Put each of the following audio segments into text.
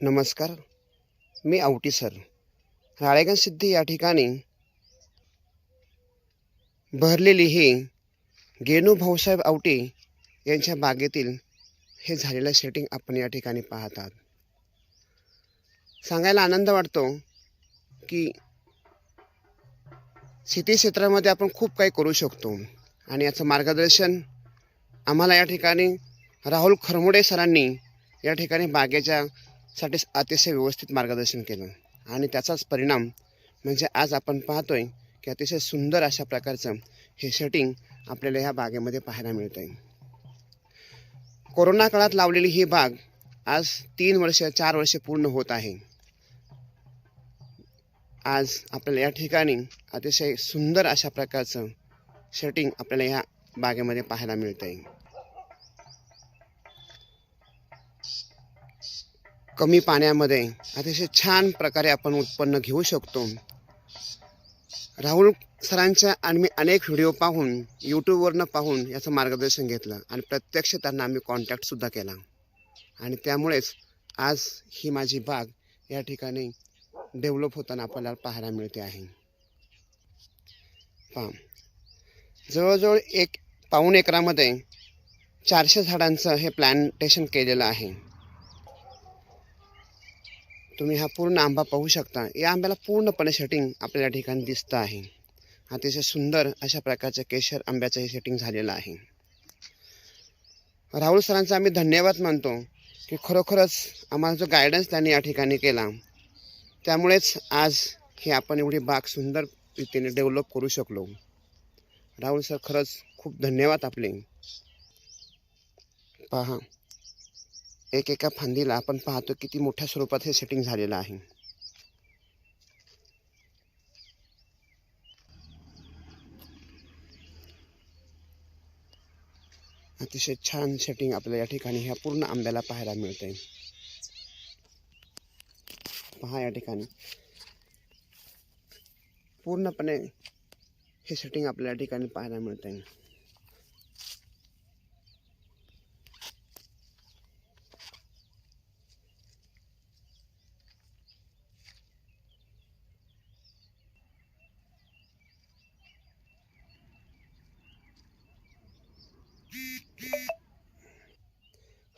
नमस्कार. मी आवटी सर. राळेगण सिद्धी या ठिकाणी भरलेली ही गेनू भाऊसाहेब आवटी यांच्या बागेतील हे झालेलं सेटिंग आपण या ठिकाणी पाहतात सांगायला आनंद वाटतो की शेती क्षेत्रामध्ये आपण खूप काही करू शकतो आणि याचं मार्गदर्शन आम्हाला या ठिकाणी राहुल खरमुडे सरांनी या ठिकाणी बागेच्या साठी अतिशय व्यवस्थित मार्गदर्शन केलं. आणि त्याचाच परिणाम म्हणजे आज आपण पाहतोय की अतिशय सुंदर अशा प्रकारचं हे शटिंग आपल्याला ह्या बागेमध्ये पाहायला मिळतं आहे कोरोना काळात लावलेली ही बाग आज तीन वर्ष चार वर्ष पूर्ण होत आहे. आज आपल्याला या ठिकाणी अतिशय सुंदर अशा प्रकारचं शटिंग आपल्याला ह्या बागेमध्ये पाहायला मिळतं आहे कमी पाण्यामध्ये अतिशय छान प्रकारे आपण उत्पन्न घेऊ शकतो. राहुल सरांच्या आणि मी अनेक व्हिडिओ पाहून यूट्यूबवरनं पाहून याचं मार्गदर्शन घेतलं आणि प्रत्यक्ष त्यांना आम्ही कॉन्टॅक्टसुद्धा केला. आणि त्यामुळेच आज ही माझी बाग या ठिकाणी डेव्हलप होताना आपल्याला पाहायला मिळते आहे. पहा. जवळजवळ एक पाऊण एकरामध्ये चारशे झाडांचं हे प्लॅन्टेशन केलेलं आहे. तुम्ही हा पूर्ण आंबा पाहू शकता. या आंब्याला पूर्णपणे सेटिंग आपल्या या ठिकाणी दिसतं आहे. अतिशय सुंदर अशा प्रकारचं केशर आंब्याचं हे सेटिंग झालेलं आहे. राहुल सरांचा आम्ही धन्यवाद मानतो की खरोखरच आम्हाला जो गायडन्स त्यांनी या ठिकाणी केला त्यामुळेच आज ही आपण एवढी बाग सुंदर रीतीने डेव्हलप करू शकलो. राहुल सर खरंच खूप धन्यवाद आपले. पहा. एक एका फांदीला आपण पाहतो किती मोठ्या स्वरूपात हे सेटिंग झालेलं आहे. अतिशय छान सेटिंग आपल्याला या ठिकाणी ह्या पूर्ण आंब्याला पाहायला मिळते पहा या ठिकाणी. पूर्णपणे हे सेटिंग आपल्याला या ठिकाणी पाहायला मिळते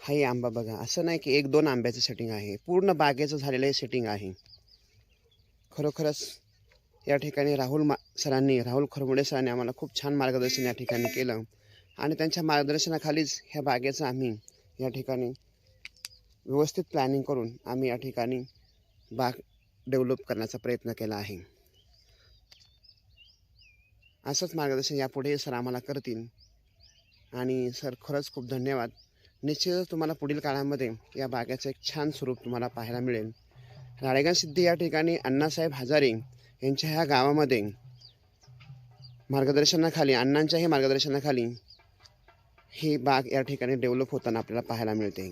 हाही आंबा बघा. असं नाही की एक दोन आंब्याचं सेटिंग आहे. पूर्ण बागेचं झालेलं हे सेटिंग आहे. खरोखरच या ठिकाणी राहुल मा सरांनी राहुल खरमुडे सरांनी आम्हाला खूप छान मार्गदर्शन या ठिकाणी केलं. आणि त्यांच्या मार्गदर्शनाखालीच ह्या बागेचं आम्ही या ठिकाणी व्यवस्थित प्लॅनिंग करून आम्ही या ठिकाणी बाग डेव्हलप करण्याचा प्रयत्न केला आहे. असंच मार्गदर्शन यापुढे सर आम्हाला करतील. आणि सर खरंच खूप धन्यवाद. निश्चितच तुम्हाला पुढील काळामध्ये या बागेचं एक छान स्वरूप तुम्हाला पाहायला मिळेल. राळेगाव सिद्धी या ठिकाणी अण्णासाहेब हजारे यांच्या ह्या गावामध्ये मार्गदर्शनाखाली अण्णांच्याही मार्गदर्शनाखाली ही बाग या ठिकाणी डेव्हलप होताना आपल्याला पाहायला मिळते.